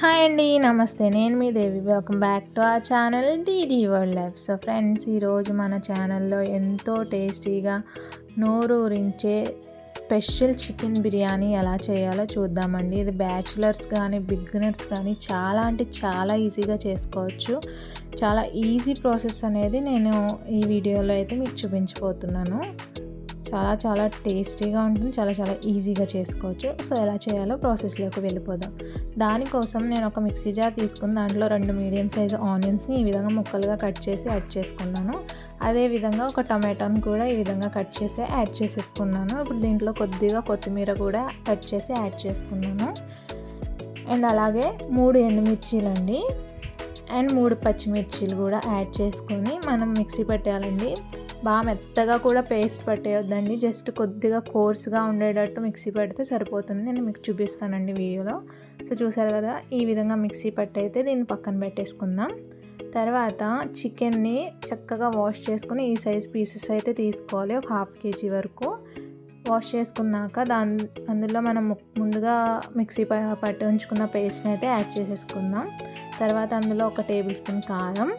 Hi అండి నమస్తే. నేను మీ దేవి. వెల్కమ్ బ్యాక్ టు ఆ channel D D world life so friends ఈరోజు మన ఛానల్లో ఎంతో టేస్టీగా నోరూరించే స్పెషల్ చికెన్ బిర్యానీ ఎలా చేయాలో చూద్దామండి. ఇది బ్యాచిలర్స్ కానీ బిగినర్స్ కానీ చాలా అంటే చాలా ఈజీగా చేసుకోవచ్చు. చాలా ఈజీ ప్రాసెస్ అనేది నేను ఈ వీడియోలో అయితే మీకు చూపించబోతున్నాను. చాలా చాలా టేస్టీగా ఉంటుంది చాలా చాలా ఈజీగా చేసుకోవచ్చు. సో ఎలా చేయాలో ప్రాసెస్లోకి వెళ్ళిపోదాం. దానికోసం నేను ఒక మిక్సీ జార్ తీసుకుని దాంట్లో రెండు మీడియం సైజ్ ఆనియన్స్ని ఈ విధంగా ముక్కలుగా కట్ చేసి యాడ్ చేసుకున్నాను. అదేవిధంగా ఒక టమాటాను కూడా ఈ విధంగా కట్ చేసి యాడ్ చేసేసుకున్నాను. ఇప్పుడు దీంట్లో కొద్దిగా కొత్తిమీర కూడా కట్ చేసి యాడ్ చేసుకున్నాను. అండ్ అలాగే మూడు ఎండుమిర్చీలండి. అండ్ మూడు పచ్చిమిర్చీలు కూడా యాడ్ చేసుకొని మనం మిక్సీ పెట్టాలండి. బాగా మెత్తగా కూడా పేస్ట్ పట్టేయొద్దండి. జస్ట్ కొద్దిగా కోర్స్గా ఉండేటట్టు మిక్సీ పడితే సరిపోతుంది. నేను మీకు చూపిస్తానండి వీడియోలో. సో చూసారు కదా ఈ విధంగా మిక్సీ పట్టయితే దీన్ని పక్కన పెట్టేసుకుందాం. తర్వాత చికెన్ని చక్కగా వాష్ చేసుకుని ఈ సైజ్ పీసెస్ అయితే తీసుకోవాలి. ఒక హాఫ్ కేజీ వరకు వాష్ చేసుకున్నాక దాని అందులో మనం ముందుగా మిక్సీ పట్టి ఉంచుకున్న పేస్ట్ని అయితే యాడ్ చేసేసుకుందాం. తర్వాత అందులో ఒక టేబుల్ స్పూన్ కారం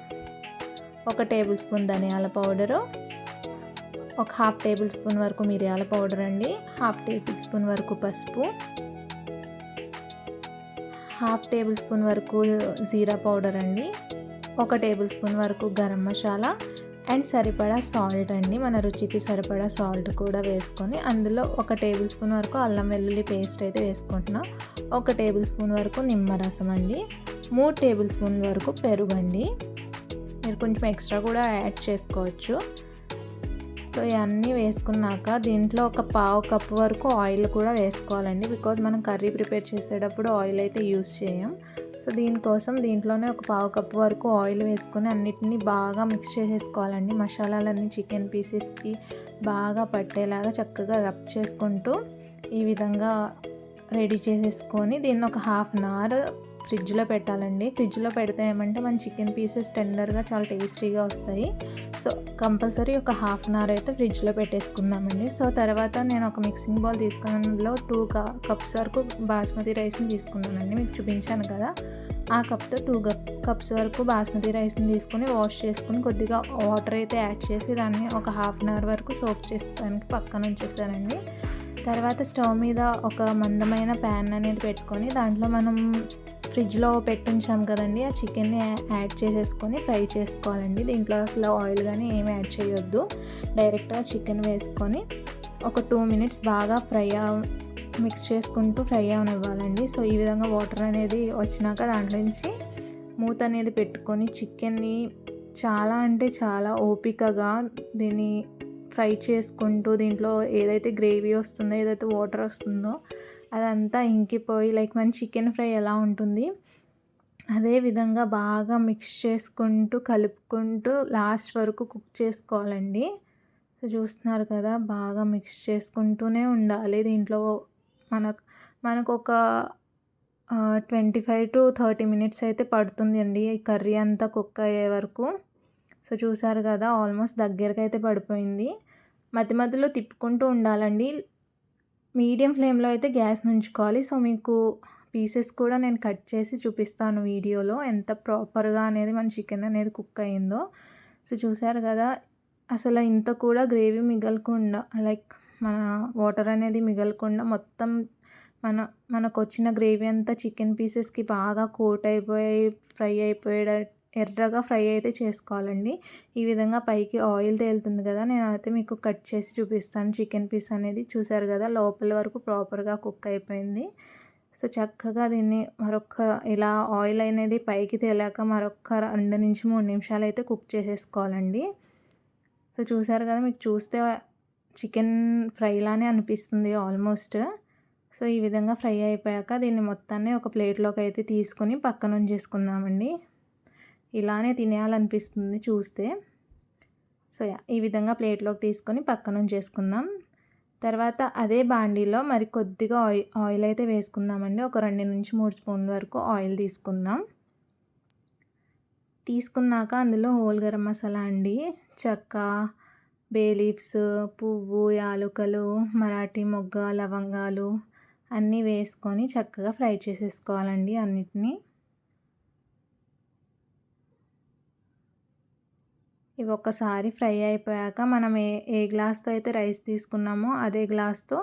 ఒక టేబుల్ స్పూన్ ధనియాల పౌడరు ఒక హాఫ్ టేబుల్ స్పూన్ వరకు మిరియాల పౌడర్ అండి. హాఫ్ టేబుల్ స్పూన్ వరకు పసుపు. హాఫ్ టేబుల్ స్పూన్ వరకు జీరా పౌడర్ అండి. ఒక టేబుల్ స్పూన్ వరకు గరం మసాలా అండ్ సరిపడా సాల్ట్ అండి. మన రుచికి సరిపడా సాల్ట్ కూడా వేసుకొని అందులో ఒక టేబుల్ స్పూన్ వరకు అల్లం వెల్లుల్లి పేస్ట్ అయితే వేసుకుంటున్నాం. ఒక టేబుల్ స్పూన్ వరకు నిమ్మరసం అండి. మూడు టేబుల్ స్పూన్ వరకు పెరుగు అండి. మీరు కొంచెం ఎక్స్ట్రా కూడా యాడ్ చేసుకోవచ్చు. సో ఇవన్నీ వేసుకున్నాక దీంట్లో ఒక పావు కప్పు వరకు ఆయిల్ కూడా వేసుకోవాలండి. బికాజ్ మనం కర్రీ ప్రిపేర్ చేసేటప్పుడు ఆయిల్ అయితే యూస్ చేయం. సో దీనికోసం దీంట్లోనే ఒక పావు కప్పు వరకు ఆయిల్ వేసుకొని అన్నిటినీ బాగా మిక్స్ చేసేసుకోవాలండి. మసాలాలన్నీ చికెన్ పీసెస్కి బాగా పట్టేలాగా చక్కగా రబ్ చేసుకుంటూ ఈ విధంగా రెడీ చేసేసుకొని దీన్ని ఒక హాఫ్ అన్ అవర్ ఫ్రిడ్జ్లో పెట్టాలండి. ఫ్రిడ్జ్లో పెడితే ఏమంటే మన చికెన్ పీసెస్ టెండర్గా చాలా టేస్టీగా వస్తాయి. సో కంపల్సరీ ఒక హాఫ్ అన్ అవర్ అయితే ఫ్రిడ్జ్లో పెట్టేసుకుందామండి. సో తర్వాత నేను ఒక మిక్సింగ్ బౌల్ తీసుకున్నందులో టూ కప్స్ వరకు బాస్మతి రైస్ని తీసుకున్నానండి. మీకు చూపించాను కదా. ఆ కప్తో టూ కప్స్ వరకు బాస్మతి రైస్ని తీసుకొని వాష్ చేసుకుని కొద్దిగా వాటర్ అయితే యాడ్ చేసి దాన్ని ఒక హాఫ్ అన్ అవర్ వరకు సోప్ చేసుకోవడానికి పక్కన ఉంచేసానండి. తర్వాత స్టవ్ మీద ఒక మందమైన ప్యాన్ అనేది పెట్టుకొని దాంట్లో మనం ఫ్రిడ్జ్లో పెట్టుంచాం కదండి ఆ చికెన్ని యాడ్ చేసేసుకొని ఫ్రై చేసుకోవాలండి. దీంట్లో అసలు ఆయిల్ కానీ ఏమి యాడ్ చేయొద్దు. డైరెక్ట్గా చికెన్ వేసుకొని ఒక టూ మినిట్స్ బాగా ఫ్రై మిక్స్ చేసుకుంటూ ఫ్రై అవనివ్వాలండి. సో ఈ విధంగా వాటర్ అనేది వచ్చినాక దాంట్లో నుంచి మూత అనేది పెట్టుకొని చికెన్ని చాలా అంటే చాలా ఓపికగా దీన్ని ఫ్రై చేసుకుంటూ దీంట్లో ఏదైతే గ్రేవీ వస్తుందో ఏదైతే వాటర్ వస్తుందో అదంతా ఇంకిపోయి లైక్ మన చికెన్ ఫ్రై ఎలా ఉంటుంది అదే విధంగా బాగా మిక్స్ చేసుకుంటూ కలుపుకుంటూ లాస్ట్ వరకు కుక్ చేసుకోవాలండి. సో చూస్తున్నారు కదా బాగా మిక్స్ చేసుకుంటూనే ఉండాలి. దీంట్లో మనకు మనకు ఒక twenty five to thirty minutes అయితే పడుతుంది అండి ఈ కర్రీ అంతా కుక్ అయ్యే వరకు. సో చూసారు కదా ఆల్మోస్ట్ దగ్గరకు అయితే పడిపోయింది. మధ్య మధ్యలో తిప్పుకుంటూ ఉండాలండి. మీడియం ఫ్లేమ్లో అయితే గ్యాస్ ఉంచుకోవాలి సో మీకు పీసెస్ కూడా నేను కట్ చేసి చూపిస్తాను వీడియోలో ఎంత ప్రాపర్గా అనేది మన చికెన్ అనేది కుక్ అయిందో సో చూసారు కదా అసలు ఇంత కూడా గ్రేవీ మిగలకుండా లైక్ మన వాటర్ అనేది మిగలకుండా మొత్తం మన మనకు వచ్చిన గ్రేవీ అంతా చికెన్ పీసెస్కి బాగా కోట్ అయిపోయి ఫ్రై అయిపోయేటట్టు ఎర్రగా ఫ్రై అయితే చేసుకోవాలండి. ఈ విధంగా పైకి ఆయిల్ తేలుతుంది కదా నేను అయితే మీకు కట్ చేసి చూపిస్తాను. చికెన్ పీస్ అనేది చూసారు కదా లోపల వరకు ప్రాపర్గా కుక్ అయిపోయింది. సో చక్కగా దీన్ని మరొక ఇలా ఆయిల్ అనేది పైకి తేలాక మరొక రెండు నుంచి మూడు నిమిషాలు అయితే కుక్ చేసేసుకోవాలండి. సో చూసారు కదా మీకు చూస్తే చికెన్ ఫ్రైలానే అనిపిస్తుంది ఆల్మోస్ట్. సో ఈ విధంగా ఫ్రై అయిపోయాక దీన్ని మొత్తాన్ని ఒక ప్లేట్లోకి అయితే తీసుకొని పక్కన ఉంచేసుకుందామండి. ఇలానే తినేయాలనిపిస్తుంది చూస్తే. సో ఈ విధంగా ప్లేట్లోకి తీసుకొని పక్కన చేసుకుందాం తర్వాత అదే బాండీలో మరి కొద్దిగా ఆయిల్ ఆయిల్ అయితే వేసుకుందామండి. ఒక రెండు నుంచి మూడు స్పూన్ల వరకు ఆయిల్ తీసుకుందాం. తీసుకున్నాక అందులో హోల్ గరం మసాలా అండి. చెక్క బే లీవ్స్ పువ్వు యాలుకలు మరాఠీ మొగ్గ లవంగాలు అన్నీ వేసుకొని చక్కగా ఫ్రై చేసేసుకోవాలండి అన్నిటినీ. ఇవి ఒక్కసారి ఫ్రై అయిపోయాక మనం ఏ ఏ గ్లాస్తో అయితే రైస్ తీసుకున్నామో అదే గ్లాస్తో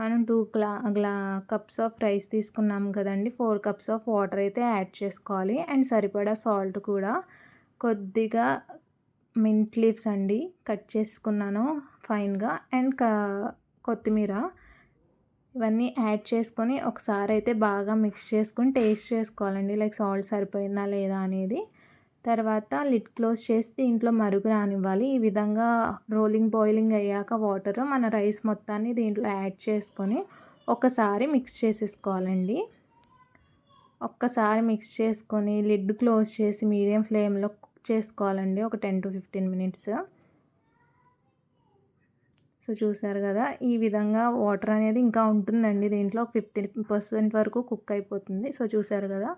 మనం two gla gla cups of rice తీసుకున్నాం కదండి. ఫోర్ కప్స్ ఆఫ్ వాటర్ అయితే యాడ్ చేసుకోవాలి. అండ్ సరిపడా సాల్ట్ కూడా. కొద్దిగా మింట్ లీవ్స్ అండి కట్ చేసుకున్నాను ఫైన్గా. అండ్ కొత్తిమీర ఇవన్నీ యాడ్ చేసుకొని ఒకసారి అయితే బాగా మిక్స్ చేసుకొని టేస్ట్ చేసుకోవాలండి. లైక్ సాల్ట్ సరిపోయిందా లేదా అనేది. తర్వాత లిడ్ క్లోజ్ చేసి దీంట్లో మరుగు రానివ్వాలి. ఈ విధంగా రోలింగ్ బాయిలింగ్ అయ్యాక వాటర్ మన రైస్ మొత్తాన్ని దీంట్లో యాడ్ చేసుకొని ఒకసారి మిక్స్ చేసేసుకోవాలండి. ఒక్కసారి మిక్స్ చేసుకొని లిడ్ క్లోజ్ చేసి మీడియం ఫ్లేమ్లో కుక్ చేసుకోవాలండి. ఒక ten to fifteen minutes. So చూసారు కదా ఈ విధంగా వాటర్ అనేది ఇంకా ఉంటుందండి. దీంట్లో ఫిఫ్టీన్ పర్సెంట్ వరకు కుక్ అయిపోతుంది. సో చూసారు కదా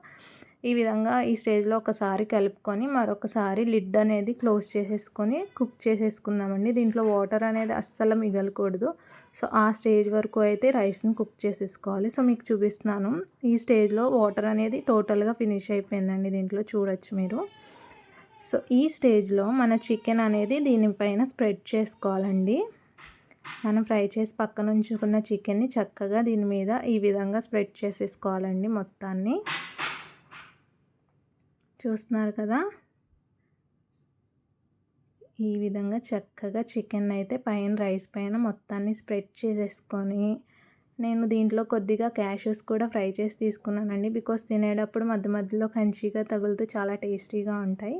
ఈ విధంగా ఈ స్టేజ్లో ఒకసారి కలుపుకొని మరొకసారి లిడ్ అనేది క్లోజ్ చేసేసుకొని కుక్ చేసేసుకుందామండి. దీంట్లో వాటర్ అనేది అస్సలు మిగలకూడదు. సో ఆ స్టేజ్ వరకు అయితే రైస్ని కుక్ చేసేసుకోవాలి. సో మీకు చూపిస్తున్నాను. ఈ స్టేజ్లో వాటర్ అనేది టోటల్గా ఫినిష్ అయిపోయిందండి దీంట్లో చూడొచ్చు మీరు. సో ఈ స్టేజ్లో మన చికెన్ అనేది దీనిపైన స్ప్రెడ్ చేసుకోవాలండి. మనం ఫ్రై చేసి పక్కన ఉంచుకున్న చికెన్ని చక్కగా దీని మీద ఈ విధంగా స్ప్రెడ్ చేసేసుకోవాలండి మొత్తాన్ని. చూస్తున్నారు కదా? ఈ విధంగా చక్కగా చికెన్ అయితే పైన రైస్ పైన మొత్తాన్ని స్ప్రెడ్ చేసేసుకొని నేను దీంట్లో కొద్దిగా క్యాషెస్ కూడా ఫ్రై చేసి తీసుకున్నానండి. బికాస్ తినేటప్పుడు మధ్య మధ్యలో క్రంచీగా తగులుతూ చాలా టేస్టీగా ఉంటాయి.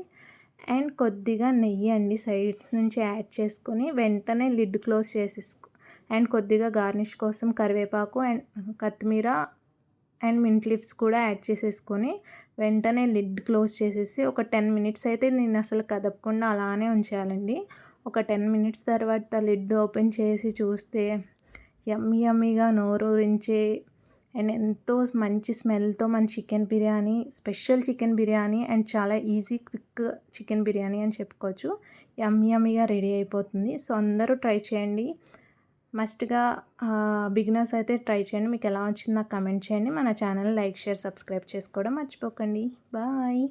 అండ్ కొద్దిగా నెయ్యి అండి సైడ్స్ నుంచి యాడ్ చేసుకొని వెంటనే లిడ్ క్లోజ్ చేసేసుకో అండ్ కొద్దిగా గార్నిష్ కోసం కరివేపాకు అండ్ కొత్తిమీర అండ్ మింట్ లీవ్స్ కూడా యాడ్ చేసేసుకొని వెంటనే లిడ్ క్లోజ్ చేసేసి ఒక టెన్ మినిట్స్ అయితే నేను అసలు కదపకుండా అలానే ఉంచేయాలండి. ఒక టెన్ మినిట్స్ తర్వాత లిడ్ ఓపెన్ చేసి చూస్తే యమ్మీ యమ్మీగా నోరూరించే అండ్ ఎంతో మంచి స్మెల్తో మన chicken biryani special chicken biryani and చాలా ఈజీ క్విక్ చికెన్ బిర్యానీ అని చెప్పుకోవచ్చు. యమ్మీ యమ్మీగా రెడీ అయిపోతుంది. సో అందరూ ట్రై చేయండి. మస్ట్గా బిగినర్స్ అయితే ట్రై చేయండి. మీకు ఎలా వచ్చిందో నాకు కమెంట్ చేయండి. మన ఛానల్ లైక్ షేర్ సబ్స్క్రైబ్ చేసుకోవడం మర్చిపోకండి. బాయ్.